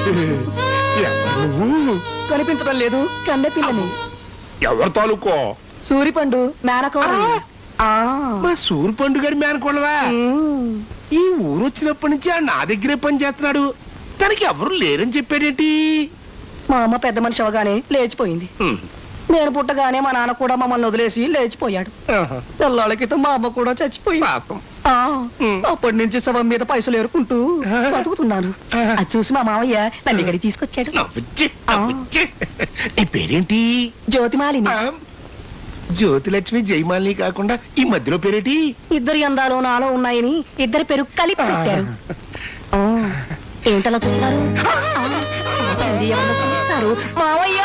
నువ్వు కనిపించడం లేదు. కండె పిల్లని. ఎవరు తాలూకో? సూరిపండు మేనకోడలు. మా సూరి పండు గారి మేనకోడవా ఈ ఊరు వచ్చినప్పటి నుంచి ఆ నా దగ్గరే పని చేస్తున్నాడు. తనకి ఎవరు లేరని చెప్పాడేంటి? మా అమ్మ పెద్ద మనిషి అవగానే లేచిపోయింది. నేను పుట్టగానే మా నాన్న కూడా మమ్మల్ని వదిలేసి లేచిపోయాడు. తెల్లాళ్ళ క్రితం మా అమ్మ కూడా చచ్చిపోయింది. పాపం. ఆ, మ్మ్. అప్పటి నుంచి శవం మీద పైసలు ఏరుకుంటూ బతుకుతున్నాను. అది చూసి మా మామయ్య నన్ను ఇక్కడికి తీసుకొచ్చాడు. నవ్వుచ్చి, నవ్వుచ్చి. నీ పేరేంటి? జ్యోతిమాలిని. ఆ, జ్యోతిలక్ష్మి జయమాలిని కాకుండా ఈ మధ్యలో పేరేటి? ఇద్దరి అందాలు నాలో ఉన్నాయని ఇద్దరి పేరు కలిపి పెట్టారు. ఆ, ఏంటలా చూస్తున్నారు? ఆ, మావయ్య!